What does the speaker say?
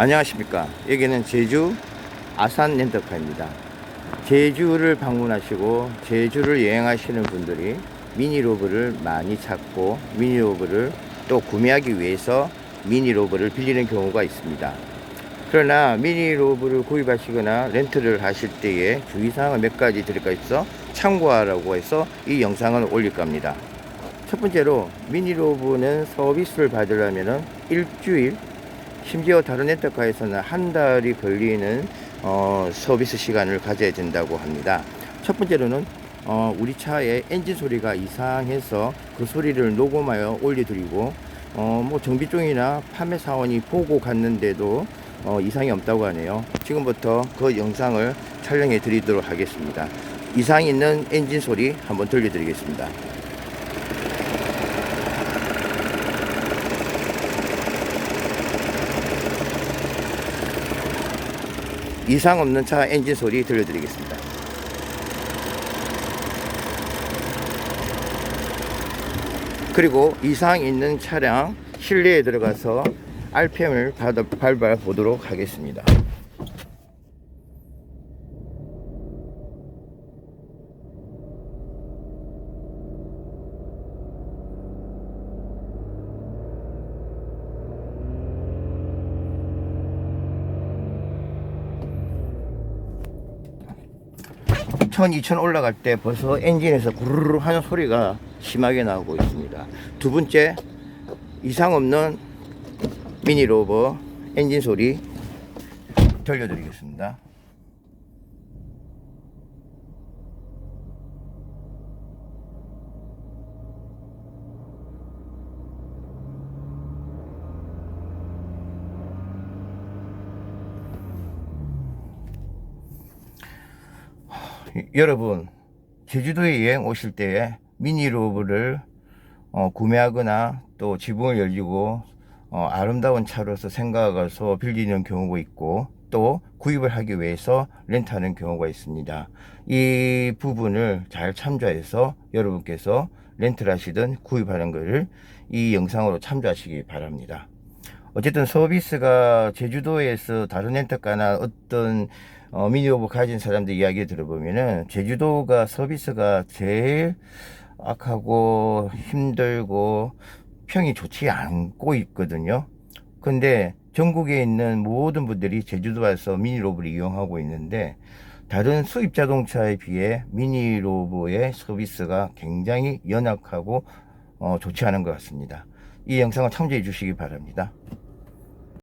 안녕하십니까. 여기는 제주 아산 렌터카입니다. 제주를 방문하시고 제주를 여행하시는 분들이 미니로브를 많이 찾고 미니로브를 또 구매하기 위해서 미니로브를 빌리는 경우가 있습니다. 그러나 미니로브를 구입하시거나 렌트를 하실 때에 주의사항을 몇 가지 드릴까 있어 참고하라고 해서 이 영상을 올릴 겁니다. 첫 번째로 미니로브는 서비스를 받으려면 일주일 심지어 다른 렌터카에서는 한 달이 걸리는 어, 서비스 시간을 가져야 된다고 합니다. 첫 번째로는 어, 우리 차의 엔진 소리가 이상해서 그 소리를 녹음하여 올려드리고 어, 뭐 정비 중이나 판매 사원이 보고 갔는데도 어, 이상이 없다고 하네요. 지금부터 그 영상을 촬영해 드리도록 하겠습니다. 이상 있는 엔진 소리 한번 들려드리겠습니다. 이상 없는 차 엔진 소리 들려드리겠습니다. 그리고 이상 있는 차량 실내에 들어가서 RPM을 밟아 보도록 하겠습니다. 천, 이천 올라갈 때 벌써 엔진에서 구르르 하는 소리가 심하게 나오고 있습니다. 두 번째, 이상 없는 미니 로버 엔진 소리 들려드리겠습니다. 여러분 제주도에 여행 오실 때에 미니로브를 어, 구매하거나 또 지붕을 열리고 어, 아름다운 차로서 생각해서 빌리는 경우가 있고 또 구입을 하기 위해서 렌트하는 경우가 있습니다. 이 부분을 잘 참조해서 여러분께서 렌트를 하시든 구입하는 것을 이 영상으로 참조하시기 바랍니다. 어쨌든 서비스가 제주도에서 다른 렌터카나 어떤 어, 미니오브 가진 사람들 이야기 들어보면은 제주도가 서비스가 제일 악하고 힘들고 평이 좋지 않고 있거든요. 근데 전국에 있는 모든 분들이 제주도 와서 미니로브를 이용하고 있는데 다른 수입 자동차에 비해 미니로브의 서비스가 굉장히 연약하고 어, 좋지 않은 것 같습니다. 이 영상을 참조해 주시기 바랍니다.